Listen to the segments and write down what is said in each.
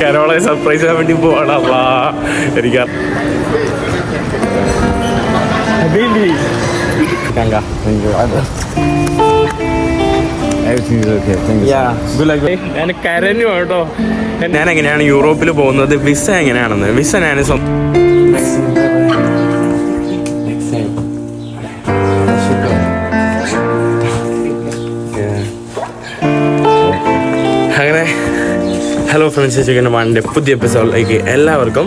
കരോളെ surprise ചെയ്യാൻ വേണ്ടി പോവാണ്. അല്ലാ എനിക്ക്. ഞാൻ കരഞ്ഞു കേട്ടോ. ഞാൻ എങ്ങനെയാണ് യൂറോപ്പിൽ പോകുന്നത്? വിസ എങ്ങനെയാണെന്ന്? വിസ ഞാൻ സ്വ- ഫ്രണ്ട്സ് ചിക്കൻ വണ്ടെ പുതിയ എപ്പിസോഡിലേക്ക് എല്ലാവർക്കും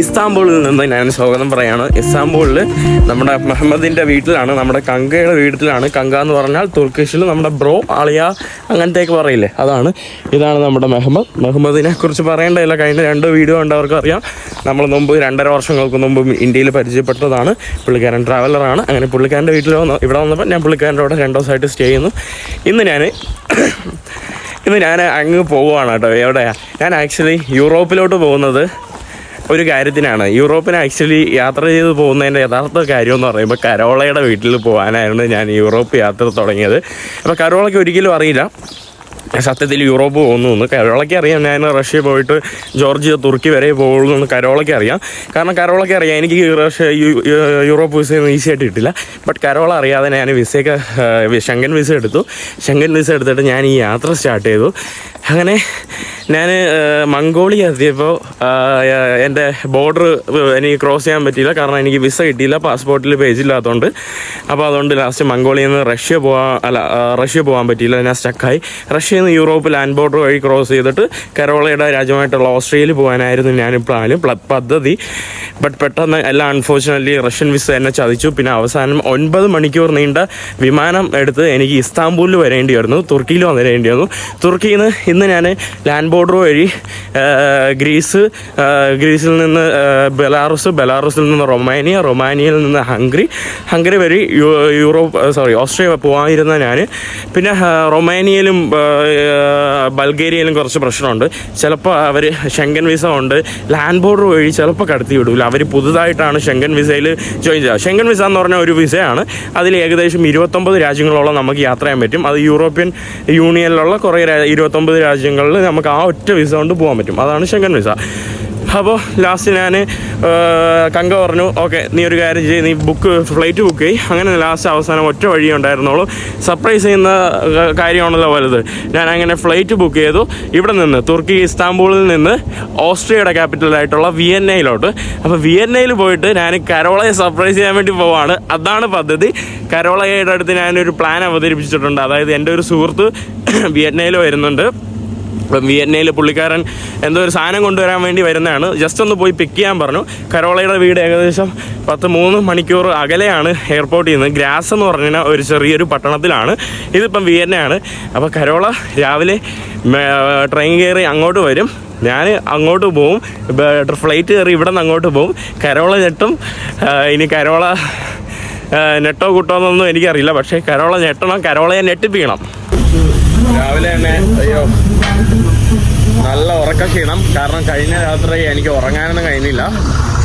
ഇസ്താംബൂളിൽ നിന്ന് ഞാൻ സ്വാഗതം പറയുകയാണ് ഇസ്താംബൂളിൽ നമ്മുടെ മുഹമ്മദിന്റെ വീട്ടിലാണ് നമ്മുടെ കങ്കയുടെ വീട്ടിലാണ്. കങ്ക എന്ന് പറഞ്ഞാൽ തുർക്കിഷിൽ നമ്മുടെ ബ്രോ അളിയ അങ്ങനത്തെയൊക്കെ പറയില്ലേ? അതാണ്. ഇതാണ് നമ്മുടെ മെഹമ്മദ്. മെഹമ്മദിനെ കുറിച്ച് പറയേണ്ടതില്ല. കഴിഞ്ഞ രണ്ട് വീഡിയോ ഉണ്ടവർക്ക് അറിയാം. നമ്മൾ മുമ്പ് രണ്ടര വർഷങ്ങൾക്ക് മുമ്പ് ഇന്ത്യയിൽ പരിചയപ്പെട്ടതാണ്. പുള്ളിക്കാരൻ ട്രാവലറാണ് അങ്ങനെ പുള്ളിക്കാരന്റെ വീട്ടിൽ വന്ന് ഇവിടെ വന്നപ്പോൾ ഞാൻ പുള്ളിക്കാരന്റെ അവിടെ രണ്ട് ദിവസമായിട്ട് സ്റ്റേ ചെയ്യുന്നു. ഇന്ന് ഞാൻ ഇന്ന് ഞാൻ അങ്ങ് പോവുകയാണ് കേട്ടോ. എവിടെയാ ഞാൻ ആക്ച്വലി യൂറോപ്പിലോട്ട് പോകുന്നത് ഒരു കാര്യത്തിനാണ്. യൂറോപ്പിന് ആക്ച്വലി യാത്ര ചെയ്ത് പോകുന്നതിന്റെ യഥാർത്ഥ കാര്യം എന്ന് പറയുമ്പോൾ കരോളയുടെ വീട്ടിൽ പോകാനായിരുന്നു ഞാൻ യൂറോപ്പ് യാത്ര തുടങ്ങിയത്. അപ്പോൾ കരോളയ്ക്ക് ഒരിക്കലും അറിയില്ല. സത്യത്തിൽ യൂറോപ്പ് പോകുന്നു എന്ന്. കരോളയ്ക്ക് അറിയാം. ഞാൻ റഷ്യ പോയിട്ട് ജോർജിയ തുർക്കി വരെ പോകുള്ളൂ എന്ന് കരോളയ്ക്ക് അറിയാം. കാരണം കരോളയ്ക്ക് അറിയാം. എനിക്ക് റഷ്യ യൂറോപ്പ് വിസ ഒന്നും ഈസി ആയിട്ട് കിട്ടില്ല. ബട്ട് കരോള അറിയാതെ ഞാൻ വിസയൊക്കെ ശങ്കൻ വിസ എടുത്തു. ശങ്കൻ വിസ എടുത്തിട്ട് ഞാൻ ഈ യാത്ര സ്റ്റാർട്ട് ചെയ്തു. അങ്ങനെ ഞാൻ മംഗോളിയ എത്തിയപ്പോൾ എന്റെ ബോർഡർ എനിക്ക് ക്രോസ് ചെയ്യാൻ പറ്റിയില്ല. കാരണം എനിക്ക് വിസ കിട്ടിയില്ല. പാസ്പോർട്ടിൽ പേജ് ഇല്ലാത്തതുകൊണ്ട് അപ്പോൾ അതുകൊണ്ട് ലാസ്റ്റ് മംഗോളിയയിൽ നിന്ന് റഷ്യ പോകാൻ അല്ല റഷ്യ പോകാൻ പറ്റിയില്ല. ഞാൻ സ്റ്റക്കായി റഷ്യയിൽ നിന്ന് യൂറോപ്പ് ലാൻഡ് ബോർഡർ വഴി ക്രോസ് ചെയ്തിട്ട് കരോളയുടെ രാജ്യമായിട്ടുള്ള ഓസ്ട്രേലിയയിൽ പോകാനായിരുന്നു ഞാൻ പ്ലാന് പ്ല- പദ്ധതി. ബട്ട് പെട്ടെന്ന് എല്ലാം അൺഫോർച്ചുനേറ്റ്ലി റഷ്യൻ വിസ എന്നെ ചതിച്ചു. പിന്നെ അവസാനം ഒൻപത് മണിക്കൂർ നീണ്ട വിമാനം എടുത്ത് എനിക്ക് ഇസ്താംബൂളിൽ വരേണ്ടി വരുന്നു തുർക്കിയിൽ വരേണ്ടി വന്നു തുർക്കിയിൽ നിന്ന് ഇന്ന് ഞാൻ ലാൻഡ് ബോർഡർ വഴി ഗ്രീസ് ഗ്രീസിൽ നിന്ന് ബെലാറസ് ബെലാറസിൽ നിന്ന് റൊമാനിയ റൊമാനിയയിൽ നിന്ന് ഹംഗറി ഹംഗറി വഴി യൂറോപ്പ് സോറി ഓസ്ട്രേലിയ പോകാനിരുന്ന ഞാൻ പിന്നെ റൊമാനിയയിലും ബൾഗേരിയയിലും കുറച്ച് പ്രശ്നമുണ്ട്. ചിലപ്പോൾ അവർ ഷെങ്കൻ വിസ ഉണ്ട്. ലാൻഡ് ബോർഡർ വഴി ചിലപ്പോൾ കടത്തി വിടില്ല അവർ പുതുതായിട്ടാണ് ഷെങ്കൻ വിസയിൽ ജോയിൻ ചെയ്യുക. ഷെങ്കൻ വിസ എന്ന് പറഞ്ഞ ഒരു വിസയാണ് അതിൽ ഏകദേശം ഇരുപത്തൊമ്പത് രാജ്യങ്ങളോളം നമുക്ക് യാത്ര ചെയ്യാൻ പറ്റും. അത് യൂറോപ്യൻ യൂണിയനിലുള്ള കുറേ ഇരുപത്തൊമ്പത് രാജ്യങ്ങളിൽ നമുക്ക് ആ ഒറ്റ വിസ കൊണ്ട് പോകാൻ പറ്റും. അതാണ് ഷെങ്കൻ വിസ അപ്പോൾ ലാസ്റ്റ് ഞാൻ കങ്ക പറഞ്ഞു ഓക്കെ നീ ഒരു കാര്യം ചെയ്യും നീ ബുക്ക് ഫ്ലൈറ്റ് ബുക്ക് ചെയ്യും. അങ്ങനെ ലാസ്റ്റ് അവസാനം ഒറ്റ വഴി ഉണ്ടായിരുന്നുള്ളൂ. സർപ്രൈസ് ചെയ്യുന്ന കാര്യമാണല്ലോ വലുത്. ഞാൻ അങ്ങനെ ഫ്ലൈറ്റ് ബുക്ക് ചെയ്തു. ഇവിടെ നിന്ന് തുർക്കി ഇസ്താംബൂളിൽ നിന്ന് ഓസ്ട്രിയയുടെ ക്യാപിറ്റലായിട്ടുള്ള വിയന്നയിലോട്ട്. അപ്പോൾ വിയന്നയിൽ പോയിട്ട് ഞാൻ കരോളയെ സർപ്രൈസ് ചെയ്യാൻ വേണ്ടി പോവാണ്. അതാണ് പദ്ധതി. കരോളയുടെ അടുത്ത് ഞാനൊരു പ്ലാൻ അവതരിപ്പിച്ചിട്ടുണ്ട്. അതായത് എന്റെ ഒരു സുഹൃത്ത് വിയറ്റ്നയിൽ വരുന്നുണ്ട്. ഇപ്പം വിയന്നയിൽ പുള്ളിക്കാരൻ എന്തോ ഒരു സാധനം കൊണ്ടുവരാൻ വേണ്ടി വരുന്നതാണ്. ജസ്റ്റ് ഒന്ന് പോയി പിക്ക് ചെയ്യാൻ പറഞ്ഞു. കരോളയുടെ വീട് ഏകദേശം പത്ത് മൂന്ന് മണിക്കൂർ അകലെയാണ് എയർപോർട്ടിൽ നിന്ന് ഗ്രാസ് എന്ന് പറഞ്ഞ ഒരു ചെറിയൊരു പട്ടണത്തിലാണ്. ഇതിപ്പം വിയന്നയാണ് അപ്പോൾ കരോള രാവിലെ ട്രെയിൻ കയറി അങ്ങോട്ട് വരും. ഞാൻ അങ്ങോട്ട് പോവും. ഫ്ലൈറ്റ് കയറി ഇവിടെ നിന്ന് അങ്ങോട്ട് പോവും. കരോള ഞെട്ടും. ഇനി കരോള നെട്ടോ കുട്ടോ എന്നൊന്നും എനിക്കറിയില്ല. പക്ഷേ കരോള ഞെട്ടണം കരോളയെ ഞെട്ടിപ്പിക്കണം. രാവിലെ തന്നെ അയ്യോ. നല്ല ഉറക്ക ക്ഷീണം. കാരണം കഴിഞ്ഞ രാത്രി എനിക്ക് ഉറങ്ങാനൊന്നും കഴിഞ്ഞില്ല.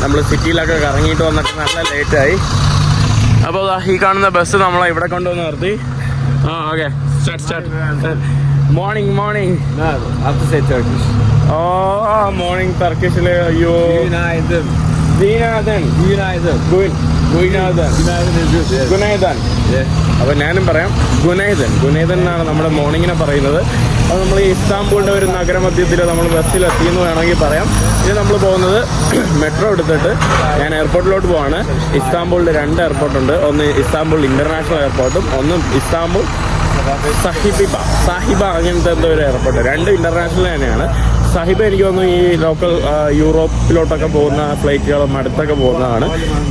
നമ്മൾ സിറ്റിയിലൊക്കെ കറങ്ങിയിട്ട് വന്നിട്ട് നല്ല ലേറ്റായി അപ്പോൾ ഈ കാണുന്ന ബസ് നമ്മളെ ഇവിടെ കൊണ്ടുവന്ന് നിർത്തി. ആ okay start start morning morning. Oh morning തർക്കിഷിലെ അയ്യോ. ദീനാഥൻ Günaydın. ഗുൻ. ഗുനാഥൻ അപ്പോൾ ഞാനും പറയാം ഗുനൈദൻ. ഗുനൈദൻ എന്നാണ് നമ്മുടെ മോർണിങ്ങിനെ പറയുന്നത്. അത് നമ്മൾ ഇസ്താംബൂളിന്റെ ഒരു നഗരമധ്യത്തിൽ നമ്മൾ ബസ്സിലെത്തി എന്ന് വേണമെങ്കിൽ പറയാം. ഇനി നമ്മൾ പോകുന്നത് മെട്രോ എടുത്തിട്ട് ഞാൻ എയർപോർട്ടിലോട്ട് പോവാണ്. ഇസ്താംബൂളിൽ രണ്ട് എയർപോർട്ടുണ്ട് ഒന്ന് ഇസ്താംബൂൾ ഇന്റർനാഷണൽ എയർപോർട്ടും ഒന്ന് ഇസ്താംബൂൾ സാഹിബിബ. സാഹിബ അങ്ങനത്തെ എന്തോ ഒരു എയർപോർട്ട് രണ്ട് ഇന്റർനാഷണൽ തന്നെയാണ്. സാഹിബ എനിക്ക് തോന്നുന്നു ഈ ലോക്കൽ യൂറോപ്പിലോട്ടൊക്കെ പോകുന്ന ഫ്ലൈറ്റുകളും അടുത്തൊക്കെ പോകുന്നതാണ്.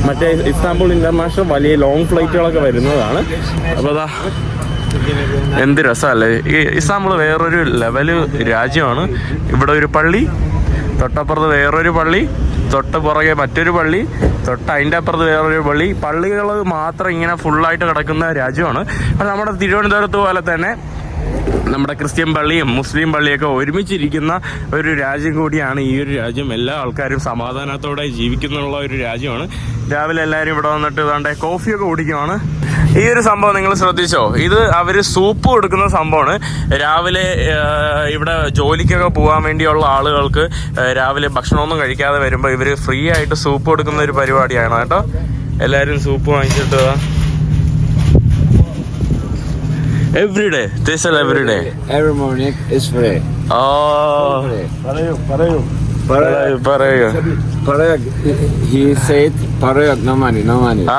മറ്റേ ഇസ്താംബുൾ ഇന്റർനാഷണൽ വലിയ ലോങ് ഫ്ലൈറ്റുകളൊക്കെ വരുന്നതാണ്. അപ്പോൾ അതാ എന്ത് രസമല്ലേ? ഈ ഇസ്താംബുൾ വേറൊരു ലെവൽ രാജ്യമാണ്. ഇവിടെ ഒരു പള്ളി തൊട്ടപ്പുറത്ത് വേറൊരു പള്ളി തൊട്ട് പുറകെ മറ്റൊരു പള്ളി തൊട്ട് അതിന്റെ അപ്പുറത്ത് വേറൊരു പള്ളി. പള്ളികൾ മാത്രം ഇങ്ങനെ ഫുള്ളായിട്ട് കിടക്കുന്ന രാജ്യമാണ്. നമ്മുടെ തിരുവനന്തപുരത്ത് പോലെ തന്നെ നമ്മുടെ ക്രിസ്ത്യൻ പള്ളിയും മുസ്ലിം പള്ളിയൊക്കെ ഒരുമിച്ചിരിക്കുന്ന ഒരു രാജ്യം കൂടിയാണ് ഈ ഒരു രാജ്യം. എല്ലാ ആൾക്കാരും സമാധാനത്തോടെ ജീവിക്കുന്നുള്ള ഒരു രാജ്യമാണ്. രാവിലെ എല്ലാവരും ഇവിടെ വന്നിട്ട് ഇതാണ്ട് കോഫിയൊക്കെ കുടിക്കുവാണ്. ഈ ഒരു സംഭവം നിങ്ങൾ ശ്രദ്ധിച്ചോ? ഇത് അവർ സൂപ്പ് കൊടുക്കുന്ന സംഭവമാണ്. രാവിലെ ഇവിടെ ജോലിക്കൊക്കെ പോകാൻ വേണ്ടിയുള്ള ആളുകൾക്ക് രാവിലെ ഭക്ഷണമൊന്നും കഴിക്കാതെ വരുമ്പോൾ ഇവർ ഫ്രീ ആയിട്ട് സൂപ്പ് കൊടുക്കുന്ന ഒരു പരിപാടിയാണ് കേട്ടോ. എല്ലാവരും സൂപ്പ് വാങ്ങിച്ചിട്ട് every day this every day Every morning is free. Oh Free. പറയൂ പറയൂ. Parayag. പറയൂ Parayag. He said no money, no money. ആ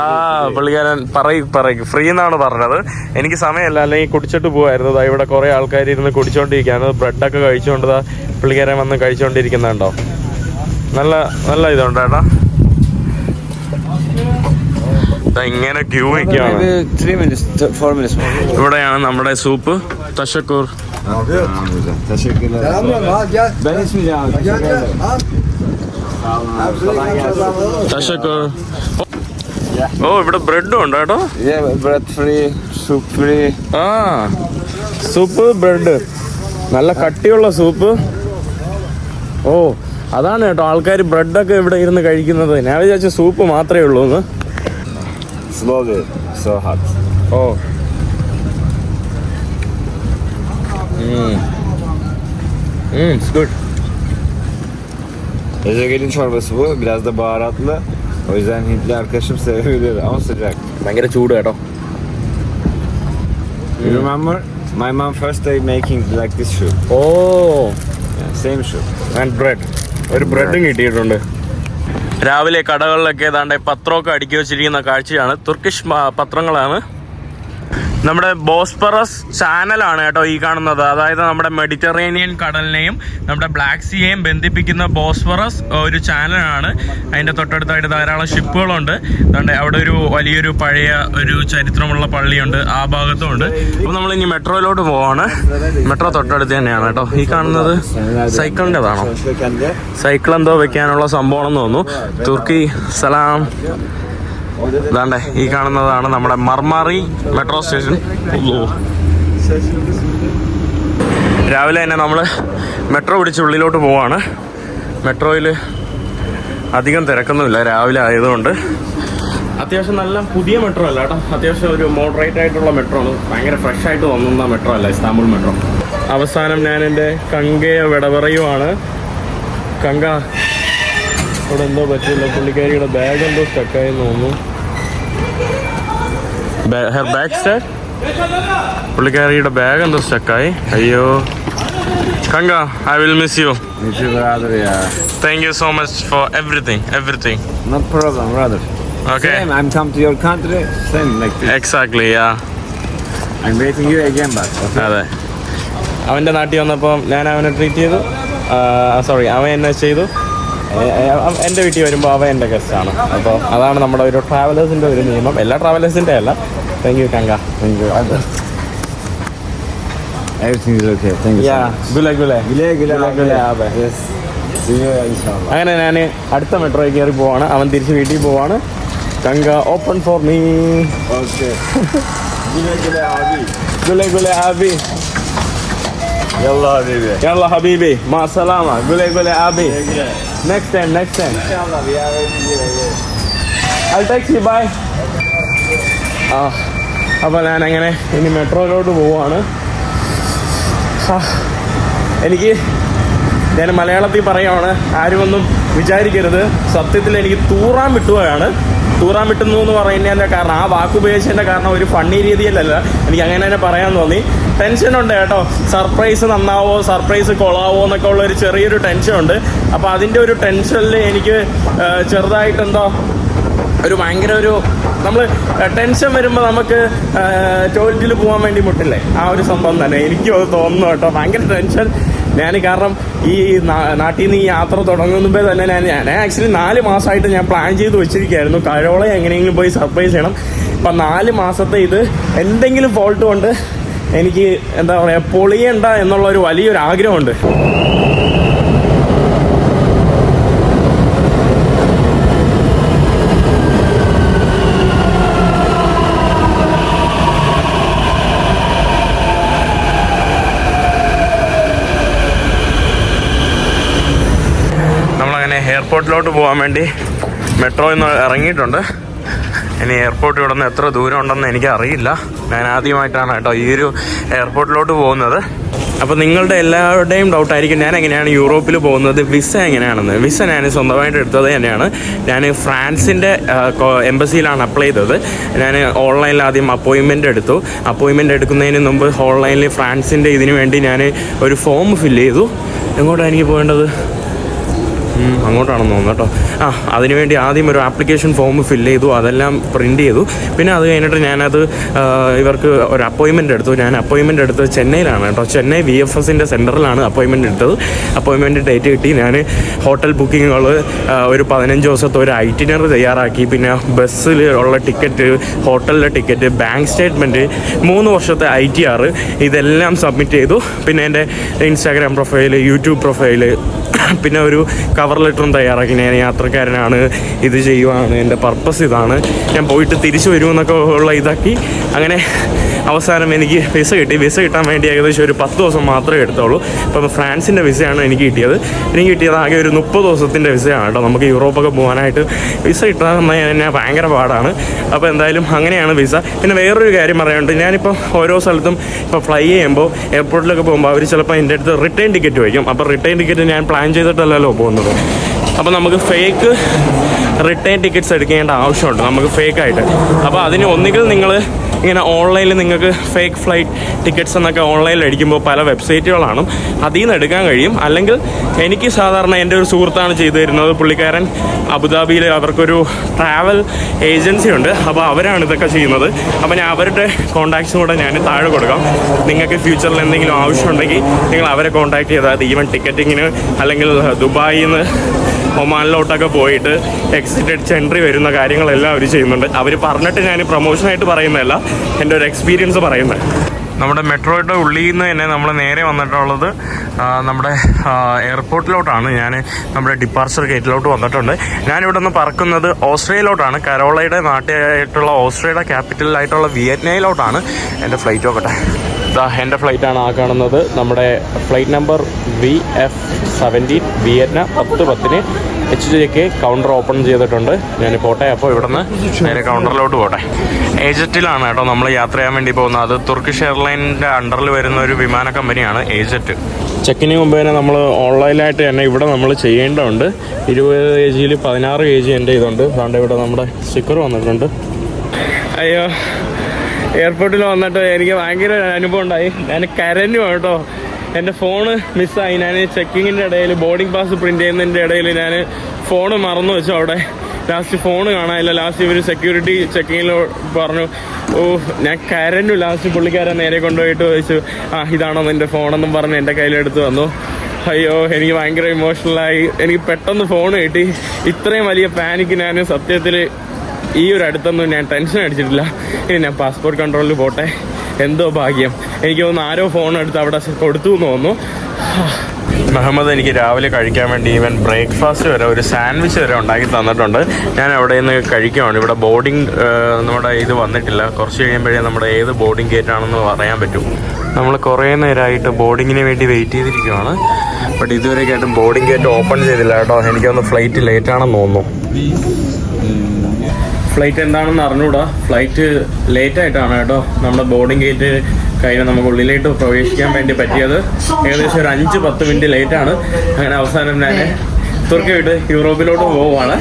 പുള്ളിക്കാരൻ പറയും പറയും. ഫ്രീ എന്നാണ് പറഞ്ഞത്. എനിക്ക് സമയമല്ല. അല്ലെങ്കിൽ കുടിച്ചിട്ട് പോവായിരുന്നു. ദാ ഇവിടെ കുറെ ആൾക്കാർ ഇരുന്ന് കുടിച്ചോണ്ടിരിക്കുകയാണ്. ബ്രെഡൊക്കെ കഴിച്ചുകൊണ്ട് ദാ പുള്ളിക്കാരൻ വന്ന് കഴിച്ചുകൊണ്ടിരിക്കുന്നുണ്ടോ നല്ല നല്ല ഇതുണ്ട് ചേട്ടാ ഇങ്ങനെ ക്യൂ നിൽക്കുകയാണ്. ഇവിടെയാണ് നമ്മുടെ സൂപ്പ് തശക്കൂർ ഓ ഇവിടെ ബ്രെഡും ഉണ്ട് കേട്ടോ bread free, soup free. ആ സൂപ്പ് ബ്രെഡ് നല്ല കട്ടിയുള്ള സൂപ്പ് ഓ അതാണ് കേട്ടോ ആൾക്കാർ ബ്രെഡൊക്കെ ഇവിടെ ഇരുന്ന് കഴിക്കുന്നത് ഞാൻ വിചാരിച്ച സൂപ്പ് മാത്രമേ ഉള്ളൂ എന്ന് Slowly, so hot. Oh good Ezogelin çorbası bu. Biraz da baharatlı. O yüzden Hintli arkadaşım sevebilir ama sıcak. ഭയങ്കര ചൂട് കേട്ടോ You remember? My mom first day making like this shoe. Oh Yeah, same shoe. And bread ഒരു ബ്രെഡും കിട്ടിയിട്ടുണ്ട് രാവിലെ കടകളിലൊക്കെ ഏതാണ്ട് പത്രമൊക്കെ അടുക്കി വെച്ചിരിക്കുന്ന കാഴ്ചയാണ്. തുർക്കിഷ് പത്രങ്ങളാണ്. നമ്മുടെ ബോസ്പറസ് ചാനലാണ് കേട്ടോ ഈ കാണുന്നത്. അതായത് നമ്മുടെ മെഡിറ്ററേനിയൻ കടലിനെയും നമ്മുടെ ബ്ലാക്ക് സീയെയും ബന്ധിപ്പിക്കുന്ന ബോസ്പറസ് ഒരു ചാനലാണ്. അതിന്റെ തൊട്ടടുത്തായിട്ട് ധാരാളം ഷിപ്പുകളുണ്ട്. അതുകൊണ്ട് അവിടെ ഒരു വലിയൊരു പഴയ ഒരു ചരിത്രമുള്ള പള്ളിയുണ്ട്. ആ ഭാഗത്തുമുണ്ട് അപ്പോൾ നമ്മൾ ഇനി മെട്രോയിലോട്ട് പോവാണ്. മെട്രോ തൊട്ടടുത്ത് തന്നെയാണ് കേട്ടോ. ഈ കാണുന്നത് സൈക്കിളിന്റെതാണോ സൈക്കിൾ എന്തോ വെക്കാനുള്ള സംഭവമാണെന്ന് തോന്നുന്നു. തുർക്കി സലാം. ഇതാണ്ടേ ഈ കാണുന്നതാണ് നമ്മുടെ മർമാറി മെട്രോ സ്റ്റേഷൻ. രാവിലെ തന്നെ നമ്മൾ മെട്രോ പിടിച്ച് ഉള്ളിലോട്ട് പോവാണ്. മെട്രോയിൽ അധികം തിരക്കൊന്നുമില്ല രാവിലെ ആയതുകൊണ്ട്. അത്യാവശ്യം നല്ല പുതിയ മെട്രോ അല്ല കേട്ടോ. അത്യാവശ്യം ഒരു മോഡറേറ്റ് ആയിട്ടുള്ള മെട്രോ ആണ്. ഭയങ്കര ഫ്രഷ് ആയിട്ട് വന്നുന്ന മെട്രോ അല്ല ഇസ്താംബുൾ മെട്രോ. അവസാനം ഞാൻ എന്റെ കങ്കയെ വിടവറയുമാണ് കങ്ക ഇവിടെ എന്തോ പറ്റില്ല പുള്ളിക്കാരിയുടെ ബാഗ് എന്തോ സ്റ്റക്കായി തോന്നുന്നു. ഹെർ ബാഗ് സ്റ്റക്ക് പുള്ളിക്കാരിയുടെ ബാഗ് എന്തോ സ്റ്റക്കായി അയ്യോ. കങ്ക I will miss you. Thank you so much for everything everything No problem, brother. Okay Same, I'm come to your country, same like this. Exactly yeah I'm waiting you again, but okay? അതെ. അവന്റെ നാട്ടിൽ വന്നപ്പോൾ ഞാൻ അവനെ treat ചെയ്തു. Sorry അവൻ എന്നെ ചെയ്തു. എന്റെ വീട്ടിൽ വരുമ്പോൾ അവ എന്റെ ഗസ്റ്റാണ് അപ്പോൾ അതാണ് നമ്മുടെ ഒരു ട്രാവലേഴ്സിന്റെ ഒരു നിയമം. എല്ലാ ട്രാവലേഴ്സിന്റെ അല്ല. Thank you കങ്ക thank you Everything is okay. Thank you. Yes. അങ്ങനെ ഞാൻ അടുത്ത മെട്രോയിൽ കയറി പോവാണ്. അവൻ തിരിച്ച് വീട്ടിൽ പോവാണ്. കങ്ക ഓപ്പൺ ഫോർ മീ ഓക്കെ ഗുലേ ഗുലേ ആബി ഗുലെ ഗുലെ ആബി Yallah habibi. യല്ല ഹബീബി മാ സലാമ ഗുലെ ഗുലെ ആബി Güle güle. Next time, next time İnşallah you again. I'll text you, bye. ആ അപ്പോൾ ഞാൻ അങ്ങനെ ഇനി മെട്രോയിലോട്ട് പോവാണ്. എനിക്ക് ഞാൻ മലയാളത്തിൽ പറയുവാണ് ആരുമൊന്നും വിചാരിക്കരുത്. സത്യത്തിൽ എനിക്ക് തൂറാൻ വിട്ടുകയാണ് തൂറാൻ വിട്ടുന്നു എന്ന് പറയുന്നതിന്റെ കാരണം ആ വാക്ക് ഉപയോഗിച്ചതിന്റെ കാരണം ഒരു ഫണ്ണി രീതിയിലല്ല എനിക്ക് അങ്ങനെ തന്നെ പറയാൻ തോന്നി. ടെൻഷൻ ഉണ്ട് കേട്ടോ. സർപ്രൈസ് നന്നാവോ സർപ്രൈസ് കൊളാവോ എന്നൊക്കെ ഉള്ള ഒരു ചെറിയൊരു ടെൻഷൻ ഉണ്ട്. അപ്പോൾ അതിന്റെ ഒരു ടെൻഷനിൽ എനിക്ക് ചെറുതായിട്ട് എന്തോ ഒരു ഭയങ്കര ഒരു നമ്മൾ ടെൻഷൻ വരുമ്പോൾ നമുക്ക് ടോയ്ലറ്റിൽ പോകാൻ വേണ്ടി മുട്ടില്ലേ? ആ ഒരു സംഭവം തന്നെ. എനിക്കും അത് തോന്നുന്നു കേട്ടോ. ഭയങ്കര ടെൻഷൻ ഞാൻ കാരണം ഈ നാട്ടിൽ നിന്ന് ഈ യാത്ര തുടങ്ങുന്ന തന്നെ ഞാൻ ഞാൻ ആക്ച്വലി നാല് മാസമായിട്ട് ഞാൻ പ്ലാൻ ചെയ്ത് വെച്ചിരിക്കുകയായിരുന്നു കഴോളെ എങ്ങനെയെങ്കിലും പോയി സർപ്രൈസ് ചെയ്യണം. അപ്പം നാല് മാസത്തെ ഇത് എന്തെങ്കിലും ഫോൾട്ട് കൊണ്ട് എനിക്ക് എന്താ പറയുക പൊളിയണ്ട എന്നുള്ള ഒരു വലിയൊരു ആഗ്രഹമുണ്ട്. എയർപോർട്ടിലോട്ട് പോകാൻ വേണ്ടി മെട്രോയിൽ നിന്ന് ഇറങ്ങിയിട്ടുണ്ട്. ഇനി എയർപോർട്ട് ഇവിടെ നിന്ന് എത്ര ദൂരം ഉണ്ടെന്ന് എനിക്ക് അറിയില്ല ഞാൻ ആദ്യമായിട്ടാണ് കേട്ടോ ഈ ഒരു എയർപോർട്ടിലോട്ട് പോകുന്നത്. അപ്പോൾ നിങ്ങളുടെ എല്ലാവരുടെയും ഡൗട്ടായിരിക്കും ഞാൻ എങ്ങനെയാണ് യൂറോപ്പിൽ പോകുന്നത് വിസ എങ്ങനെയാണെന്ന്. വിസ ഞാൻ സ്വന്തമായിട്ട് എടുത്തത് തന്നെയാണ്. ഞാൻ ഫ്രാൻസിന്റെ എംബസിയിലാണ് അപ്ലൈ ചെയ്തത്. ഞാൻ ഓൺലൈനിൽ ആദ്യം അപ്പോയിൻമെന്റ് എടുത്തു. അപ്പോയിൻമെന്റ് എടുക്കുന്നതിന് മുമ്പ് ഓൺലൈനിൽ ഫ്രാൻസിന്റെ ഇതിനു വേണ്ടി ഞാൻ ഒരു ഫോം ഫില്ല് ചെയ്തു. എങ്ങോട്ടാണ് എനിക്ക് പോകേണ്ടത്? അങ്ങോട്ടാണെന്ന് തോന്നുന്നു കേട്ടോ. ആ അതിനുവേണ്ടി ആദ്യം ഒരു ആപ്ലിക്കേഷൻ ഫോം ഫില്ല് ചെയ്തു അതെല്ലാം പ്രിന്റ് ചെയ്തു. പിന്നെ അത് കഴിഞ്ഞിട്ട് ഞാനത് ഇവർക്ക് ഒരു അപ്പോയിൻമെന്റ് എടുത്തു. ഞാൻ അപ്പോയിൻമെന്റ് എടുത്തത് ചെന്നൈയിലാണ് കേട്ടോ. ചെന്നൈ വി എഫ് എസിന്റെ സെന്ററിലാണ് അപ്പോയിൻമെന്റ് എടുത്തത്. അപ്പോയിൻമെന്റ് ഡേറ്റ് കിട്ടി. ഞാൻ ഹോട്ടൽ ബുക്കിങ്ങുകൾ ഒരു പതിനഞ്ച് ദിവസത്തെ ഒരു ഐറ്റിനറി തയ്യാറാക്കി. പിന്നെ ബസ്സിൽ ഉള്ള ടിക്കറ്റ് ഹോട്ടലിലെ ടിക്കറ്റ് ബാങ്ക് സ്റ്റേറ്റ്മെന്റ് മൂന്ന് വർഷത്തെ ഐ ടി ആർ ഇതെല്ലാം സബ്മിറ്റ് ചെയ്തു. പിന്നെ എന്റെ ഇൻസ്റ്റാഗ്രാം പ്രൊഫൈൽ യൂട്യൂബ് പ്രൊഫൈൽ പിന്നെ ഒരു കവർ ലെറ്ററും തയ്യാറാക്കി. ഞാൻ യാത്രക്കാരനാണ് ഇത് ചെയ്യുവാണ് എന്റെ പർപ്പസ് ഇതാണ്. ഞാൻ പോയിട്ട് തിരിച്ചു വരുമെന്നൊക്കെ ഉള്ള ഇതാക്കി. അങ്ങനെ അവസാനം എനിക്ക് വിസ കിട്ടി. വിസ കിട്ടാൻ വേണ്ടി ഏകദേശം ഒരു പത്ത് ദിവസം മാത്രമേ എടുത്തുള്ളൂ. ഇപ്പം ഫ്രാൻസിന്റെ വിസയാണ് എനിക്ക് കിട്ടിയത്. എനിക്ക് കിട്ടിയത് ആകെ ഒരു മുപ്പത് ദിവസത്തിന്റെ വിസയാണ് കേട്ടോ. നമുക്ക് യൂറോപ്പൊക്കെ പോകാനായിട്ട് വിസ കിട്ടാൻ തന്നെ ഭയങ്കര പാടാണ്. അപ്പോൾ എന്തായാലും അങ്ങനെയാണ് വിസ പിന്നെ വേറൊരു കാര്യം പറയാനുണ്ട്. ഞാനിപ്പോൾ ഓരോ സ്ഥലത്തും ഇപ്പോൾ ഫ്ലൈ ചെയ്യുമ്പോൾ എയർപോർട്ടിലൊക്കെ പോകുമ്പോൾ അവർ ചിലപ്പോൾ എന്റെ അടുത്ത് റിട്ടേൺ ടിക്കറ്റ് വയ്ക്കും. അപ്പോൾ റിട്ടേൺ ടിക്കറ്റ് ഞാൻ പ്ലാൻ ചെയ്തിട്ടല്ലല്ലോ പോകുന്നത്. അപ്പോൾ നമുക്ക് ഫേക്ക് റിട്ടേൺ ടിക്കറ്റ്സ് എടുക്കേണ്ട ആവശ്യമുണ്ട്. നമുക്ക് ഫേക്കായിട്ട് അപ്പോൾ അതിന് ഒന്നുകിൽ നിങ്ങൾ ഇങ്ങനെ ഓൺലൈനിൽ നിങ്ങൾക്ക് ഫേക്ക് ഫ്ലൈറ്റ് ടിക്കറ്റ്സ് എന്നൊക്കെ ഓൺലൈനിൽ അടിക്കുമ്പോൾ പല വെബ്സൈറ്റുകളാണ് അതിൽ നിന്ന് എടുക്കാൻ കഴിയും. അല്ലെങ്കിൽ എനിക്ക് സാധാരണ എന്റെ ഒരു സുഹൃത്താണ് ചെയ്തു തരുന്നത് പുള്ളിക്കാരൻ അബുദാബിയിൽ അവർക്കൊരു ട്രാവൽ ഏജൻസി ഉണ്ട്. അപ്പോൾ അവരാണ് ഇതൊക്കെ ചെയ്യുന്നത്. അപ്പോൾ ഞാൻ അവരുടെ കോൺടാക്ട്സും കൂടെ ഞാൻ താഴെ കൊടുക്കാം. നിങ്ങൾക്ക് ഫ്യൂച്ചറിൽ എന്തെങ്കിലും ആവശ്യമുണ്ടെങ്കിൽ നിങ്ങൾ അവരെ കോൺടാക്ട് ചെയ്താൽ ഈവൻ ടിക്കറ്റിങ്ങിന് അല്ലെങ്കിൽ ദുബായിൽ നിന്ന് ഒമാനിലോട്ടൊക്കെ പോയിട്ട് എക്സിറ്റ് അടിച്ച് എൻട്രി വരുന്ന കാര്യങ്ങളെല്ലാം അവർ ചെയ്യുന്നുണ്ട്. അവർ പറഞ്ഞിട്ട് ഞാൻ പ്രൊമോഷനായിട്ട് പറയുന്നതല്ല എന്റെ ഒരു എക്സ്പീരിയൻസ് പറയുന്നത്. നമ്മുടെ മെട്രോയുടെ ഉള്ളിൽ നിന്ന് തന്നെ നമ്മൾ നേരെ വന്നിട്ടുള്ളത് നമ്മുടെ എയർപോർട്ടിലോട്ടാണ്. ഞാൻ നമ്മുടെ ഡിപ്പാർച്ചർ ഗേറ്റിലോട്ട് വന്നിട്ടുണ്ട്. ഞാനിവിടെ നിന്ന് പറക്കുന്നത് ഓസ്ട്രേലിയയിലോട്ടാണ്. കരോളയുടെ നാട്ടിലായിട്ടുള്ള ഓസ്ട്രേലിയയുടെ ക്യാപിറ്റലായിട്ടുള്ള വിയറ്റ്നയിലോട്ടാണ് എന്റെ ഫ്ലൈറ്റ് നോക്കട്ടെ. ഇതാ എന്റെ ഫ്ലൈറ്റാണ് ആ കാണുന്നത്. നമ്മുടെ flight number V F seventeen Vietnam പത്ത് പത്തിന് എച്ച് ജിക്ക് കൗണ്ടർ ഓപ്പൺ ചെയ്തിട്ടുണ്ട്. ഞാൻ പോട്ടെ അപ്പോൾ ഇവിടുന്ന് നേരെ കൗണ്ടറിലോട്ട് പോട്ടെ. ഏജറ്റിലാണ് കേട്ടോ നമ്മൾ യാത്ര ചെയ്യാൻ വേണ്ടി പോകുന്നത്. അത് തുർക്കിഷ് എയർലൈനിന്റെ അണ്ടറിൽ വരുന്ന ഒരു വിമാന കമ്പനിയാണ് ഏജറ്റ് ചെക്കിന് മുമ്പ് തന്നെ നമ്മൾ ഓൺലൈനായിട്ട് തന്നെ ഇവിടെ നമ്മൾ ചെയ്യേണ്ടതുണ്ട്. ഇരുപത് കെ ജിയിൽ പതിനാറ് കെ ജി എന്റെ ഇതുണ്ട്. അതുകൊണ്ട് ഇവിടെ നമ്മുടെ സ്റ്റിക്കർ വന്നിട്ടുണ്ട്. അയ്യോ എയർപോർട്ടിൽ വന്നിട്ട് എനിക്ക് ഭയങ്കര അനുഭവം ഉണ്ടായി. ഞാൻ കരഞ്ഞു കേട്ടോ. എന്റെ ഫോണ് മിസ്സായി ഞാൻ ചെക്കിങ്ങിന്റെ ഇടയിൽ ബോർഡിംഗ് പാസ് പ്രിന്റ് ചെയ്യുന്നതിന്റെ ഇടയിൽ ഞാൻ ഫോൺ മറന്നു വെച്ചു അവിടെ. ലാസ്റ്റ് ഫോൺ കാണാനില്ല. ലാസ്റ്റ് ഇവർ സെക്യൂരിറ്റി ചെക്കിങ്ങിൽ പറഞ്ഞു ഓ ഞാൻ കരഞ്ഞു. ലാസ്റ്റ് പുള്ളിക്കാരൻ നേരെ കൊണ്ടുപോയിട്ട് ചോദിച്ചു ആ ഇതാണോ നിന്റെ ഫോണെന്നും പറഞ്ഞ് എന്റെ കയ്യിലെടുത്ത് വന്നു അയ്യോ എനിക്ക് ഭയങ്കര ഇമോഷണലായി എനിക്ക് പെട്ടെന്ന് ഫോൺ കിട്ടി. ഇത്രയും വലിയ പാനിക്ക് ഞാൻ സത്യത്തിൽ ഈ ഒരു അടുത്തൊന്നും ഞാൻ ടെൻഷൻ അടിച്ചിട്ടില്ല. ഇനി ഞാൻ പാസ്പോർട്ട് കൺട്രോളിൽ പോട്ടെ. എന്തോ ഭാഗ്യം. എനിക്ക് തോന്നുന്നു ആരോ ഫോൺ എടുത്ത് അവിടെ കൊടുത്തു എന്ന് തോന്നുന്നു. മുഹമ്മദ് എനിക്ക് രാവിലെ കഴിക്കാൻ വേണ്ടി ഈവൻ ബ്രേക്ക്ഫാസ്റ്റ് വരെ ഒരു സാൻഡ്വിച്ച് വരെ ഉണ്ടാക്കി തന്നിട്ടുണ്ട്. ഞാൻ അവിടെ നിന്ന് കഴിക്കുകയാണ് ഇവിടെ ബോർഡിംഗ് നമ്മുടെ ഇത് വന്നിട്ടില്ല. കുറച്ച് കഴിയുമ്പോഴേ നമ്മുടെ ഏത് ബോർഡിംഗ് ഗേറ്റ് ആണെന്ന് പറയാൻ പറ്റും. നമ്മൾ കുറേ നേരമായിട്ട് ബോർഡിങ്ങിന് വേണ്ടി വെയിറ്റ് ചെയ്തിരിക്കുകയാണ് ബട്ട് ഇതുവരെയായിട്ടും ബോർഡിംഗ് ഗേറ്റ് ഓപ്പൺ ചെയ്തില്ല കേട്ടോ. എനിക്കൊന്ന് ഫ്ലൈറ്റ് ലേറ്റാണെന്ന് തോന്നുന്നു. ഫ്ലൈറ്റ് എന്താണെന്ന് അറിഞ്ഞൂടാ. ഫ്ലൈറ്റ് ലേറ്റ് ആയിട്ടാണ് കേട്ടോ. നമ്മുടെ ബോർഡിംഗ് ഗേറ്റ് കഴിഞ്ഞ് നമുക്ക് ഉള്ളിലേക്ക് പ്രവേശിക്കാൻ വേണ്ടി പറ്റിയത്. ഏകദേശം ഒരു അഞ്ച് പത്ത് മിനിറ്റ് ലേറ്റ് ആണ്. അങ്ങനെ അവസാനം ഞാൻ തുർക്കി വിട്ട് യൂറോപ്പിലോട്ട് പോവുകയാണ്.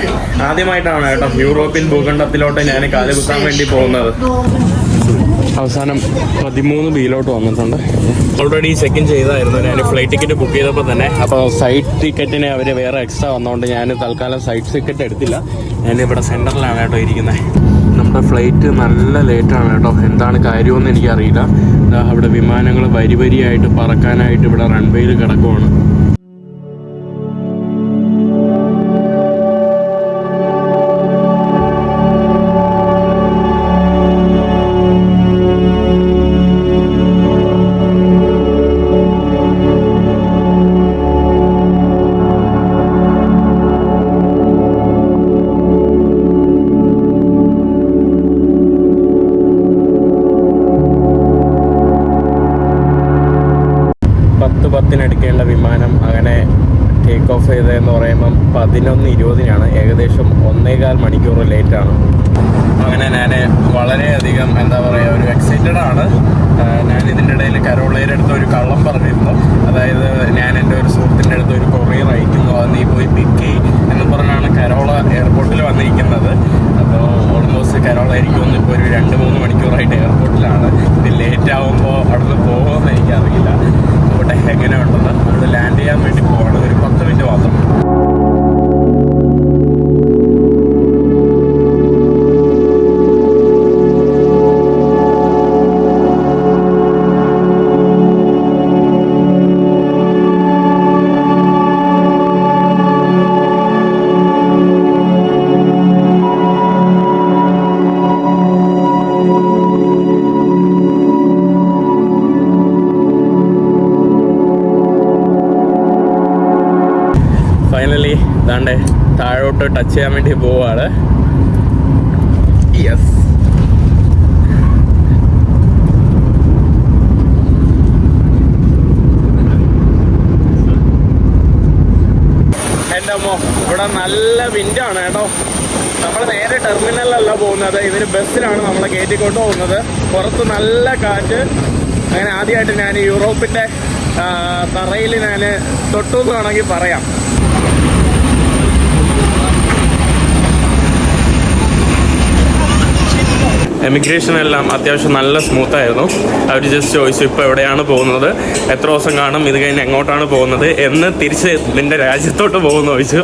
ആദ്യമായിട്ടാണ് കേട്ടോ യൂറോപ്യൻ ഭൂഖണ്ഡത്തിലോട്ട് ഞാൻ കാലുകുത്താൻ വേണ്ടി പോകുന്നത്. അവസാനം പതിമൂന്ന് ബിയിലോട്ട് വന്നിട്ടുണ്ട്. ഓൾറെഡി സെക്കൻഡ് ചെയ്തായിരുന്നു. ഞാൻ ഫ്ലൈറ്റ് ടിക്കറ്റ് ബുക്ക് ചെയ്തപ്പോൾ തന്നെ. അപ്പോൾ സൈഡ് ടിക്കറ്റിന് അവർ വേറെ എക്സ്ട്രാ വന്നതുകൊണ്ട് ഞാൻ തൽക്കാലം സൈറ്റ് ടിക്കറ്റ് എടുത്തില്ല. ഞാൻ ഇവിടെ സെന്ററിലാണ് കേട്ടോ ഇരിക്കുന്നത് നമ്മുടെ ഫ്ലൈറ്റ് നല്ല ലേറ്റാണ് കേട്ടോ. എന്താണ് കാര്യമെന്ന് എനിക്കറിയില്ല. അവിടെ വിമാനങ്ങൾ വരി വരിയായിട്ട് പറക്കാനായിട്ട് ഇവിടെ റൺവേയിൽ കിടക്കുവാണ്. കരോള ആയിരിക്കും ഇപ്പോൾ ഒരു രണ്ട് മൂന്ന് മണിക്കൂറായിട്ട് എയർപോർട്ടിലാണ് ഇത് ലേറ്റ് ആകുമ്പോൾ അവിടുന്ന് പോകുമെന്ന് എനിക്കറിയില്ല. അവിടെ എങ്ങനെ ഉണ്ടെന്ന് അവിടെ ലാൻഡ് ചെയ്യാൻ വേണ്ടി പോകണം ഒരു പത്ത് മിനിറ്റ് മാത്രം. താഴോട്ട് ടച്ച് ചെയ്യാൻ വേണ്ടി പോവാണ്. യെസ് ഇവിടെ നല്ല വിൻഡാണ് കേട്ടോ. നമ്മൾ നേരെ ടെർമിനലല്ല പോകുന്നത്. ഇവർ ബസ്സിലാണ് നമ്മളെ കയറ്റിക്കൊണ്ട് പോകുന്നത്. പുറത്ത് നല്ല കാറ്റ്. അങ്ങനെ ആദ്യമായിട്ട് ഞാൻ യൂറോപ്പിന്റെ തറയിൽ ഞാൻ തൊട്ടു എന്ന് വേണമെങ്കിൽ പറയാം. എമിഗ്രേഷൻ എല്ലാം അത്യാവശ്യം നല്ല സ്മൂത്തായിരുന്നു അവർ ജസ്റ്റ് ചോദിച്ചു ഇപ്പോൾ എവിടെയാണ് പോകുന്നത്? എത്ര ദിവസം കാണും? ഇത് കഴിഞ്ഞ് എങ്ങോട്ടാണ് പോകുന്നത്? എന്ന് തിരിച്ച് നിന്റെ രാജ്യത്തോട്ട് പോകുമെന്ന് ചോദിച്ചു.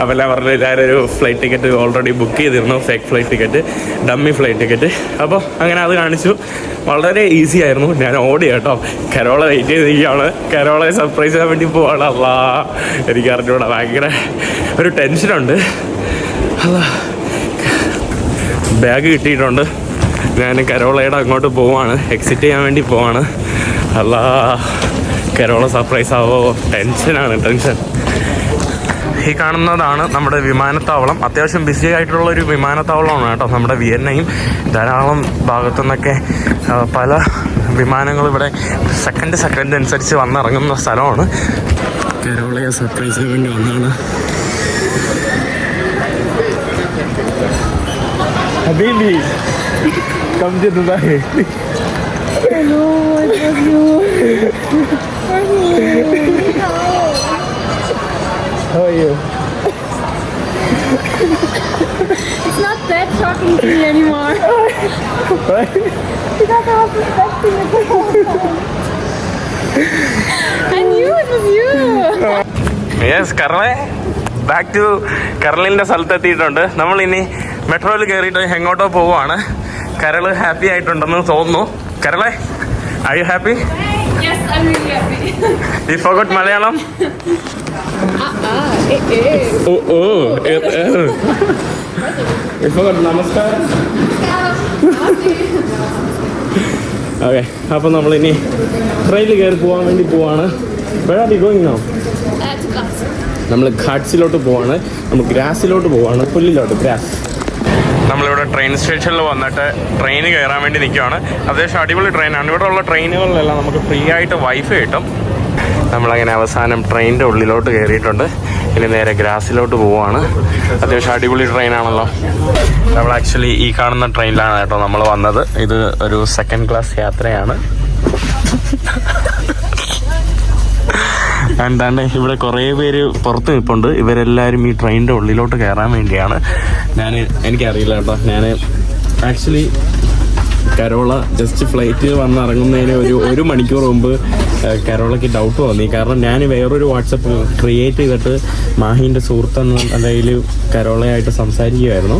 അപ്പോൾ എല്ലാം പറഞ്ഞു ഞാനൊരു ഫ്ലൈറ്റ് ടിക്കറ്റ് ഓൾറെഡി ബുക്ക് ചെയ്തിരുന്നു fake flight ticket dummy flight ticket അപ്പോൾ അങ്ങനെ അത് കാണിച്ചു. വളരെ ഈസി ആയിരുന്നു. ഞാൻ ഓടി കേട്ടോ. കരോള വെയിറ്റ് ചെയ്തിരിക്കുകയാണ്. കരോളെ സർപ്രൈസ് ചെയ്യാൻ വേണ്ടി പോവാണ്. അല്ലാ എനിക്ക് അറിഞ്ഞൂടാ ഭയങ്കര ഒരു ടെൻഷനുണ്ട് അല്ലാ ബാഗ് കിട്ടിയിട്ടുണ്ട്. ഞാൻ കരോളയുടെ അങ്ങോട്ട് പോവാണ്. എക്സിറ്റ് ചെയ്യാൻ വേണ്ടി പോവാണ്. അല്ല കരോള സർപ്രൈസ് ആവോ? ടെൻഷനാണ് ടെൻഷൻ ഈ കാണുന്നതാണ് നമ്മുടെ വിമാനത്താവളം. അത്യാവശ്യം ബിസി ആയിട്ടുള്ള ഒരു വിമാനത്താവളമാണ് കേട്ടോ നമ്മുടെ വിയന്നയും ധാരാളം ഭാഗത്തു നിന്നൊക്കെ പല വിമാനങ്ങൾ ഇവിടെ സെക്കൻഡ് സെക്കൻഡ് അനുസരിച്ച് വന്നിറങ്ങുന്ന സ്ഥലമാണ്. കേരളയെ സർപ്രൈസ് ചെയ്യാൻ വേണ്ടി വന്നതാണ്. Habibi, come to Dubai. Hello, I love you. How are you? It's not that shocking to me anymore. right? because I was expecting it the whole time. I knew it was you. Yes, Carla. Back to കരളിന്റെ സ്ഥലത്തെത്തിയിട്ടുണ്ട് നമ്മൾ ഇനി മെട്രോയിൽ കയറിയിട്ട് എങ്ങോട്ടോ പോവുകയാണ്. കരൾ happy ആയിട്ടുണ്ടെന്ന് തോന്നുന്നു. കരളെ I you happy it is. ഫോഗട്ട് നമസ്കാരം. ഓക്കെ അപ്പോൾ നമ്മളിനി ട്രെയിനിൽ കയറി പോകാൻ വേണ്ടി പോവാണ്. വേറെ ഗോയിങ് നോ. നമ്മൾ ഘാട്സിലോട്ട് പോവാണ്. നമ്മൾ ഗ്രാസിലോട്ട് പോവാണ്. പുല്ലിലോട്ട് ഗ്രാസ്. നമ്മളിവിടെ ട്രെയിൻ സ്റ്റേഷനിൽ വന്നിട്ട് ട്രെയിൻ കയറാൻ വേണ്ടി നിൽക്കുകയാണ് അത്യാവശ്യം അടിപൊളി ട്രെയിനാണ് ഇവിടെ ഉള്ള ട്രെയിനുകളിലെല്ലാം നമുക്ക് ഫ്രീ ആയിട്ട് വൈഫൈ കിട്ടും. നമ്മളങ്ങനെ അവസാനം ട്രെയിനിന്റെ ഉള്ളിലോട്ട് കയറിയിട്ടുണ്ട്. ഇനി നേരെ ഗ്രാസിലോട്ട് പോവുകയാണ് അത്യാവശ്യം അടിപൊളി ട്രെയിനാണല്ലോ നമ്മൾ ആക്ച്വലി ഈ കാണുന്ന ട്രെയിനിലാണ് കേട്ടോ നമ്മൾ വന്നത്. ഇത് ഒരു സെക്കൻഡ് ക്ലാസ് യാത്രയാണ്. എന്താണ്ട് ഇവിടെ കുറേ പേര് പുറത്ത് നിൽപ്പുണ്ട് ഇവരെല്ലാവരും ഈ ട്രെയിനിന്റെ ഉള്ളിലോട്ട് കയറാൻ വേണ്ടിയാണ്. ഞാൻ എനിക്കറിയില്ല കേട്ടോ. ഞാൻ ആക്ച്വലി കരോള ജസ്റ്റ് ഫ്ലൈറ്റിൽ വന്ന് ഇറങ്ങുന്നതിന് ഒരു ഒരു മണിക്കൂർ മുമ്പ് കരോളയ്ക്ക് ഡൗട്ട് തോന്നി കാരണം ഞാൻ വേറൊരു വാട്സപ്പ് ക്രിയേറ്റ് ചെയ്തിട്ട് മാഹീന്റെ സുഹൃത്തെന്ന് നിലയിൽ കരോളയായിട്ട് സംസാരിക്കുമായിരുന്നു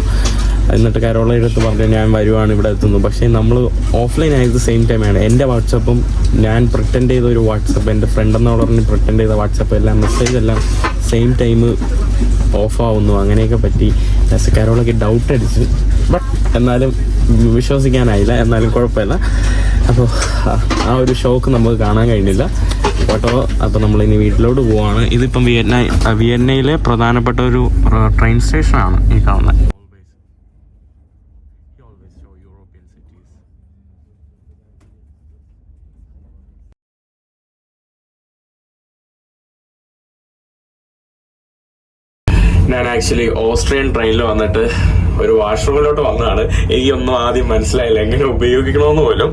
എന്നിട്ട് കരോളയുടെ അടുത്ത് പറഞ്ഞു ഞാൻ വരുവാണ് ഇവിടെ എത്തുന്നു. പക്ഷേ നമ്മൾ ഓഫ്ലൈൻ ആയത് സെയിം ടൈമാണ് എന്റെ വാട്സപ്പും ഞാൻ പ്രിട്ടൻഡ് ചെയ്ത ഒരു വാട്സപ്പ് എന്റെ ഫ്രണ്ട് എന്ന് പറഞ്ഞ് പ്രിട്ടൻഡ് ചെയ്ത വാട്സപ്പ് എല്ലാം മെസ്സേജ് എല്ലാം സെയിം ടൈം ഓഫ് ആവുന്നു. അങ്ങനെയൊക്കെ പറ്റി. കരോളൊക്കെ ഡൗട്ട് അടിച്ച്. ബട്ട് എന്നാലും വിശ്വസിക്കാനായില്ല. എന്നാലും കുഴപ്പമില്ല. അപ്പോൾ ആ ഒരു ഷോക്ക് നമുക്ക് കാണാൻ കഴിഞ്ഞില്ല. ഓട്ടോ അപ്പോൾ നമ്മളിനി വീട്ടിലോട്ട് പോവാണ്. ഇതിപ്പം വിയന്ന വിയന്നയിലെ പ്രധാനപ്പെട്ട ഒരു ട്രെയിൻ സ്റ്റേഷനാണ് ഈ കാണുന്നത്. ഞാൻ ആക്ച്വലി ഓസ്ട്രിയൻ ട്രെയിനിൽ വന്നിട്ട് ഒരു വാഷ്റൂമിലോട്ട് വന്നതാണ്. എനിക്കൊന്നും ആദ്യം മനസ്സിലായില്ല എങ്ങനെ ഉപയോഗിക്കണമെന്ന് പോലും.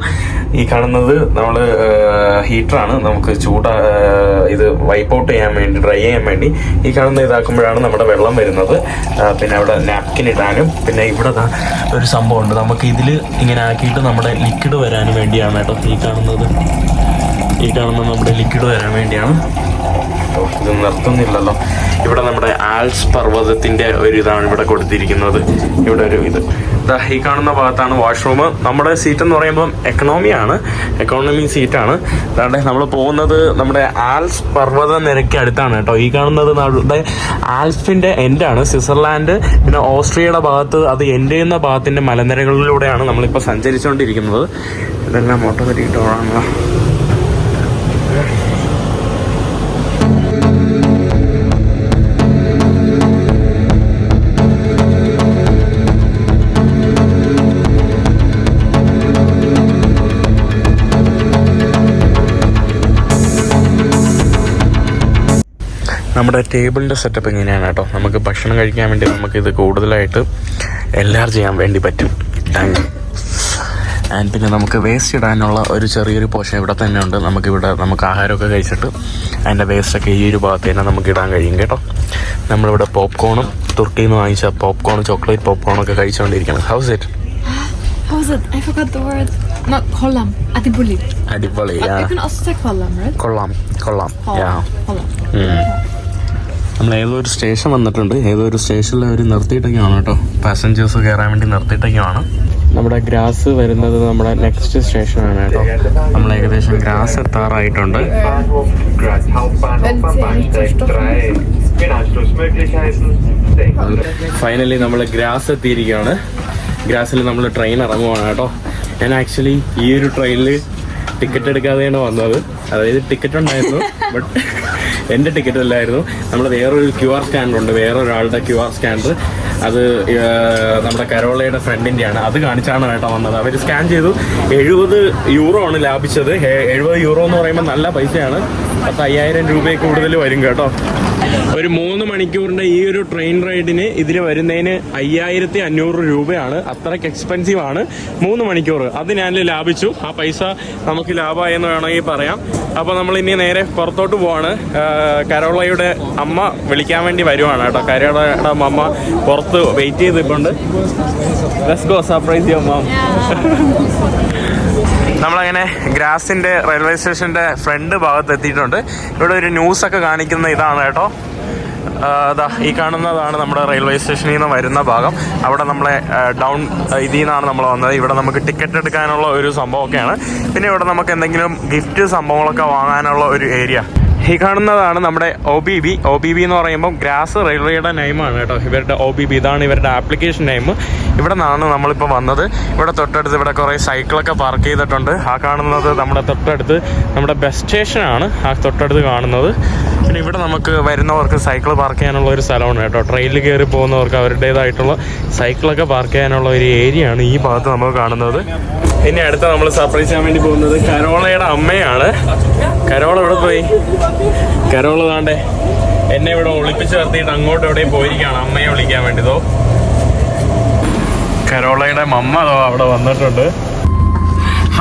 ഈ കാണുന്നത് നമ്മൾ ഹീറ്ററാണ് നമുക്ക് ചൂട ഇത് വൈപ്പ് ഔട്ട് ചെയ്യാൻ വേണ്ടി ഡ്രൈ ചെയ്യാൻ വേണ്ടി ഈ കാണുന്ന ഇതാക്കുമ്പോഴാണ് നമ്മുടെ വെള്ളം വരുന്നത്. പിന്നെ അവിടെ നാപ്കിൻ ഇടാനും. പിന്നെ ഇവിടെ ഒരു സംഭവമുണ്ട്. നമുക്ക് ഇതിൽ ഇങ്ങനെ ആക്കിയിട്ട് നമ്മുടെ ലിക്വിഡ് വരാനും വേണ്ടിയാണ് കേട്ടോ ഈ കാണുന്നത്. ഈ കാണുന്ന നമ്മുടെ ലിക്വിഡ് വരാൻ വേണ്ടിയാണ്. ഓ, ഇത് നിർത്തുന്നില്ലല്ലോ. ഇവിടെ നമ്മുടെ ആൽസ് പർവതത്തിന്റെ ഒരു ഇതാണ് ഇവിടെ കൊടുത്തിരിക്കുന്നത്. ഇവിടെ ഒരു ഇത്. ഈ കാണുന്ന ഭാഗത്താണ് വാഷ്റൂം നമ്മുടെ സീറ്റ് എന്ന് പറയുമ്പോൾ എക്കണോമിയാണ് എക്കോണമി സീറ്റാണ് അതാണ്ട് നമ്മൾ പോകുന്നത് നമ്മുടെ ആൽസ് പർവത നിരക്ക് അടുത്താണ് കേട്ടോ. ഈ കാണുന്നത് നമ്മുടെ ആൽപ്സിന്റെ എൻഡാണ് സ്വിറ്റ്സർലാൻഡ് പിന്നെ ഓസ്ട്രിയയുടെ ഭാഗത്ത് അത് എൻഡ് ചെയ്യുന്ന ഭാഗത്തിന്റെ മലനിരകളിലൂടെയാണ് നമ്മളിപ്പോൾ സഞ്ചരിച്ചുകൊണ്ടിരിക്കുന്നത്. ഇതെല്ലാം ഓട്ടോമാറ്റിക് ഡോറാണല്ലോ നമ്മുടെ ടേബിളിന്റെ സെറ്റപ്പ് ഇങ്ങനെയാണ് കേട്ടോ? നമുക്ക് ഭക്ഷണം കഴിക്കാൻ വേണ്ടി നമുക്കിത് ഇത് കൂടുതലായിട്ട് എല്ലാവരും ചെയ്യാൻ വേണ്ടി പറ്റും. താങ്ക് ആൻഡ് പിന്നെ നമുക്ക് വേസ്റ്റ് ഇടാനുള്ള ഒരു ചെറിയൊരു പോഷൻ ഇവിടെ തന്നെ ഉണ്ട്. നമുക്കിവിടെ നമുക്ക് ആഹാരമൊക്കെ കഴിച്ചിട്ട് അതിന്റെ വേസ്റ്റൊക്കെ ഈ ഒരു ഭാഗത്ത് തന്നെ നമുക്ക് ഇടാൻ കഴിയും കേട്ടോ. നമ്മളിവിടെ പോപ്കോണും തുർക്കിയിൽ നിന്ന് വാങ്ങിച്ച പോപ്കോൺ ചോക്ലേറ്റ് പോപ്കോണൊക്കെ കഴിച്ചുകൊണ്ടിരിക്കണം ഹൗസ് ഇറ്റ്. അടിപൊളി കൊള്ളാം കൊള്ളാം. നമ്മൾ ഏതോ ഒരു സ്റ്റേഷൻ വന്നിട്ടുണ്ട്. ഏതോ ഒരു സ്റ്റേഷനിൽ അവർ നിർത്തിയിട്ടൊക്കെയാണ് കേട്ടോ. പാസഞ്ചേഴ്സ് കയറാൻ വേണ്ടി നിർത്തിയിട്ടൊക്കെയാണ്. നമ്മുടെ ഗ്രാസ് വരുന്നത് നമ്മുടെ നെക്സ്റ്റ് സ്റ്റേഷനാണ് കേട്ടോ. നമ്മൾ ഏകദേശം ഗ്രാസ് എത്താറായിട്ടുണ്ട്. Graz Hauptbahnhof am Bahnsteig 3. In Anschlussmöglichkeiten denken. Finally നമ്മൾ ഗ്രാസ് എത്തിയിരിക്കുകയാണ്. ഗ്രാസിൽ നമ്മൾ ട്രെയിൻ ഇറങ്ങുവാണ് കേട്ടോ. ഞാൻ ആക്ച്വലി ഈ ഒരു ട്രെയിനിൽ ടിക്കറ്റ് എടുക്കാതെയാണ് വന്നത്. അതായത് ടിക്കറ്റ് ഉണ്ടായിരുന്നു ബട്ട് എന്റെ ടിക്കറ്റ് അല്ലായിരുന്നു. നമ്മൾ വേറൊരു ക്യു ആർ സ്കാനർ ഉണ്ട് വേറൊരാളുടെ ക്യു ആർ സ്കാനർ അത് നമ്മുടെ കരോളയുടെ ഫ്രണ്ടിന്റെയാണ് അത് കാണിച്ചാണ് കേട്ടോ വന്നത്. അവർ സ്കാൻ ചെയ്തു. എഴുപത് യൂറോ ആണ് ലാഭിച്ചത്. എഴുപത് യൂറോ എന്ന് പറയുമ്പോൾ നല്ല പൈസയാണ്. പത്ത് അയ്യായിരം രൂപയിൽ കൂടുതൽ വരും കേട്ടോ. ഒരു മൂന്ന് മണിക്കൂറിന്റെ ഈ ഒരു ട്രെയിൻ റൈഡിന് ഇതിൽ വരുന്നതിന് അയ്യായിരത്തി അഞ്ഞൂറ് രൂപയാണ്. അത്രയ്ക്ക് എക്സ്പെൻസീവ് ആണ്. മൂന്ന് മണിക്കൂർ അത് ഞാൻ ലാഭിച്ചു. ആ പൈസ നമുക്ക് ലാഭമായെന്ന് വേണമെങ്കിൽ പറയാം. അപ്പോൾ നമ്മൾ ഇനി നേരെ പുറത്തോട്ട് പോവാണ്. കരോളയുടെ അമ്മ വിളിക്കാൻ വേണ്ടി വരുവാണ് കേട്ടോ. കരോളയുടെ അമ്മ പുറത്ത് വെയിറ്റ് ചെയ്തിട്ടുണ്ട്. ലെറ്റ്സ് ഗോ സർപ്രൈസ് മാം നമ്മളങ്ങനെ ഗ്രാസിന്റെ റെയിൽവേ സ്റ്റേഷന്റെ ഫ്രണ്ട് ഭാഗത്ത് എത്തിയിട്ടുണ്ട്. ഇവിടെ ഒരു ന്യൂസ് ഒക്കെ കാണിക്കുന്ന ഇതാണ് കേട്ടോ. അതാ ഈ കാണുന്നതാണ് നമ്മുടെ റെയിൽവേ സ്റ്റേഷനിൽ നിന്ന് വരുന്ന ഭാഗം. അവിടെ നമ്മളെ ഡൗൺ ഇതിൽ നിന്നാണ് നമ്മൾ വന്നത്. ഇവിടെ നമുക്ക് ടിക്കറ്റ് എടുക്കാനുള്ള ഒരു സംഭവമൊക്കെയാണ്. പിന്നെ ഇവിടെ നമുക്ക് എന്തെങ്കിലും ഗിഫ്റ്റ് സംഭവങ്ങളൊക്കെ വാങ്ങാനുള്ള ഒരു ഏരിയ ഈ കാണുന്നതാണ് നമ്മുടെ O B B O B B എന്ന് പറയുമ്പോൾ ഗ്രാസ് റെയിൽവേയുടെ നെയിമാണ് കേട്ടോ. ഇവരുടെ ഒ ബി ബി ഇതാണ് ഇവരുടെ ആപ്ലിക്കേഷൻ നെയിം ഇവിടെ നിന്നാണ് നമ്മളിപ്പോൾ വന്നത്. ഇവിടെ തൊട്ടടുത്ത് ഇവിടെ കുറേ സൈക്കിളൊക്കെ പാർക്ക് ചെയ്തിട്ടുണ്ട്. ആ കാണുന്നത് നമ്മുടെ തൊട്ടടുത്ത് നമ്മുടെ ബസ് സ്റ്റേഷനാണ് ആ തൊട്ടടുത്ത് കാണുന്നത്. പിന്നെ ഇവിടെ നമുക്ക് വരുന്നവർക്ക് സൈക്കിൾ പാർക്ക് ചെയ്യാനുള്ള ഒരു സ്ഥലമാണ് കേട്ടോ. ട്രെയിനിൽ കയറി പോകുന്നവർക്ക് അവരുടേതായിട്ടുള്ള സൈക്കിളൊക്കെ പാർക്ക് ചെയ്യാനുള്ള ഒരു ഏരിയയാണ് ഈ ഭാഗത്ത് നമുക്ക് കാണുന്നത്. ഇനി അടുത്ത നമ്മൾ സർപ്രൈസ് ചെയ്യാൻ വേണ്ടി പോകുന്നത് കരോളയുടെ അമ്മയാണ്. കരോള എവിടെ പോയി? കരോള താണ്ടേ എന്നെ ഇവിടെ ഒളിപ്പിച്ച് നിർത്തിയിട്ട് അങ്ങോട്ട് എവിടെയും പോയിരിക്കുകയാണ്. അമ്മയെ വിളിക്കാൻ വേണ്ടിതോ കരോളയുടെ അതോ അവിടെ വന്നിട്ടുണ്ട്.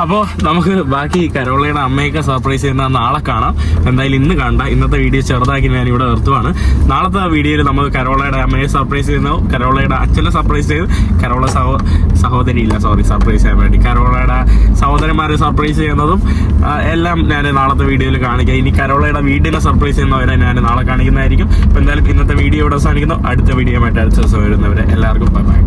അപ്പോൾ നമുക്ക് ബാക്കി കരോളയുടെ അമ്മയൊക്കെ സർപ്രൈസ് ചെയ്യുന്ന നാളെ കാണാം. എന്തായാലും ഇന്ന് കണ്ട ഇന്നത്തെ വീഡിയോ ചെറുതാക്കി ഞാൻ ഇവിടെ നിർത്തുവാണ്. നാളത്തെ വീഡിയോയിൽ നമുക്ക് കരോളയുടെ അമ്മയെ സർപ്രൈസ് ചെയ്യുന്നു. കരോളയുടെ അച്ഛനെ സർപ്രൈസ് ചെയ്ത് കരോള സഹോ സഹോദരി ഇല്ല സോറി സർപ്രൈസ് ചെയ്യാൻ വേണ്ടി. കരോളയുടെ സഹോദരന്മാരെ സർപ്രൈസ് ചെയ്യുന്നതും എല്ലാം ഞാൻ നാളത്തെ വീഡിയോയിൽ കാണിക്കാം. ഇനി കരോളയുടെ വീട്ടിലെ സർപ്രൈസ് ചെയ്യുന്നവരെ ഞാൻ നാളെ കാണിക്കുന്നതായിരിക്കും. അപ്പോൾ എന്തായാലും ഇന്നത്തെ വീഡിയോ ഇവിടെ അവസാനിക്കുന്നു. അടുത്ത വീഡിയോ ആയിട്ട് അടുത്ത ദിവസം വരുന്നവരെ എല്ലാവർക്കും ബൈ ബൈ